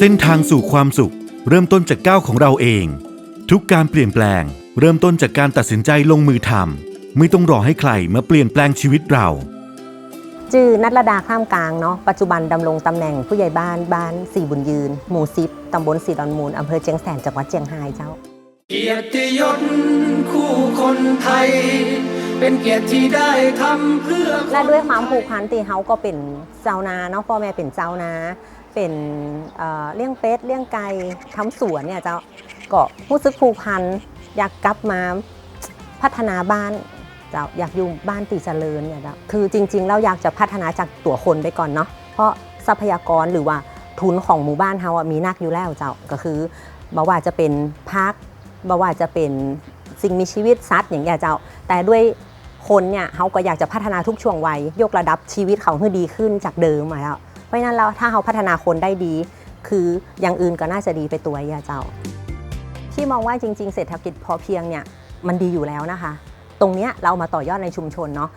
เส้นทางสู่ความสุข เริ่มต้นจากก้าวของเราเอง ทุกการเปลี่ยนแปลง เริ่มต้นจากการตัดสินใจลงมือทำไม่ต้องรอให้ใครมาเปลี่ยนแปลงชีวิตเราชื่อนัทรดาข้ามกลางเนาะปัจจุบันดำรงตำแหน่งผู้ใหญ่บ้านบ้านสี่บุญยืน หมู่ซิปตำบลสีดอนมูลอำเภอเจียงแสนจังหวัดเจียงไฮ้เจ้า เกียรติยศคู่คนไทย เป็นเกียรติที่ได้ทำเพื่อและด้วยความผูกพันตีเฮาก็เป็นเจ้านาเนาะพ่อแม่เป็นเจ้านา เป็นเอ่อเลี้ยงเป็ดเลี้ยงไก่ทำสวนเนี่ยเจ้าก็รู้สึกผูกพันอยากกลับมาพัฒนาบ้านเจ้าอยากอยู่บ้านตีเจริญเนี่ยเจ้าคือจริง ๆ เราอยากจะพัฒนาจากตัวคนไปก่อนเนาะเพราะทรัพยากรหรือว่าทุนของหมู่บ้านเฮาอะมีนักอยู่แล้วเจ้าก็คือบ่ว่าจะเป็นพักบ่ว่าจะเป็นสิ่งมีชีวิตสัตว์อย่างเงี้ยเจ้า แต่ด้วย คนเนี่ยเขาก็อยากจะพัฒนาทุกช่วงวัยยกระดับชีวิตเขาให้ดีขึ้นจากเดิมมาแล้วเพราะฉะนั้นแล้วถ้าเขาพัฒนาคนได้ดี คืออย่างอื่นก็น่าจะดีไปตัวอย่าเจ้าที่มองว่าจริง ๆ เศรษฐกิจพอเพียงเนี่ยมันดีอยู่แล้วนะคะ ตรงเนี้ยเรามาต่อยอดในชุมชนเนาะ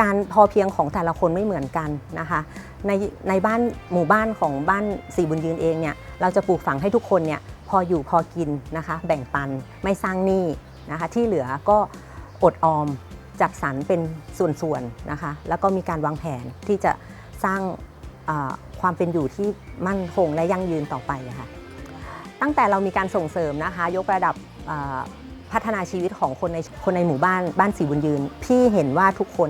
การพอเพียงของแต่ละคนไม่เหมือนกันนะคะในในบ้านหมู่บ้านของบ้านสีบุญยืนเองเนี่ยเราจะปลูกฝังให้ทุกคนเนี่ยพออยู่พอกินนะคะ แบ่งปันไม่สร้างหนี้นะคะที่เหลือก็อดออม จัดสรรเป็นส่วนๆนะคะ แล้วก็มีการวางแผนที่จะสร้างความเป็นอยู่ที่มั่นคงและยั่งยืนต่อไปะค่ะ ตั้งแต่เรามีการส่งเสริมนะคะ ยกระดับพัฒนาชีวิตของคนในคนในหมู่บ้านบ้านสีบุญยืน พี่เห็นว่าทุกคน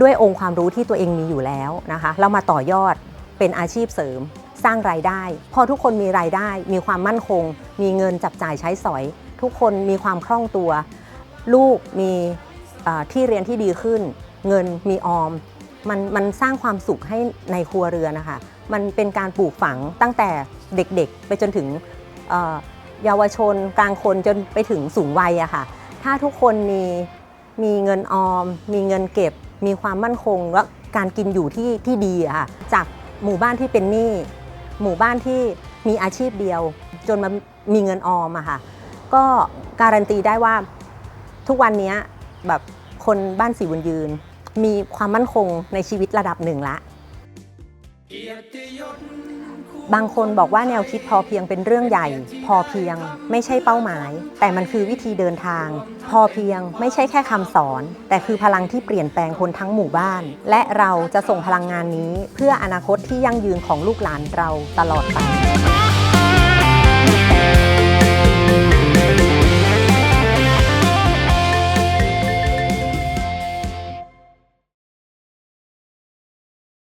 ด้วยองค์ความรู้ที่ตัวเองมีอยู่แล้วนะคะ เรามาต่อยอดเป็นอาชีพเสริม สร้างรายได้ พอทุกคนมีรายได้ มีความมั่นคง มีเงินจับจ่ายใช้สอย ทุกคนมีความคล่องตัว ลูกมี ที่เรียนที่ดีขึ้น เงินมีออม มันมันสร้างความสุขให้ในครัวเรือนนะคะ มันเป็นการปลูกฝังตั้งแต่เด็กๆ ไปจนถึงเยาวชนกลางคนจนไปถึงสูงวัยอะค่ะ ถ้าทุกคนมีมีเงินออม มีเงินเก็บ มีความมั่นคงและการกินอยู่ที่ที่ดีอะค่ะ จากหมู่บ้านที่เป็นหนี้หมู่บ้านที่มีอาชีพเดียว จนมามีเงินออมอะค่ะ ก็การันตีได้ว่าทุกวันนี้ แบบคนบ้านสีบุญยืน มีความมั่นคงในชีวิตระดับหนึ่งละ บางคนบอกว่าแนวคิดพอเพียงเป็นเรื่องใหญ่ พอเพียงไม่ใช่เป้าหมาย แต่มันคือวิธีเดินทาง พอเพียงไม่ใช่แค่คำสอน แต่คือพลังที่เปลี่ยนแปลงคนทั้งหมู่บ้าน และเราจะส่งพลังงานนี้เพื่ออนาคตที่ยั่งยืนของลูกหลานเราตลอดไป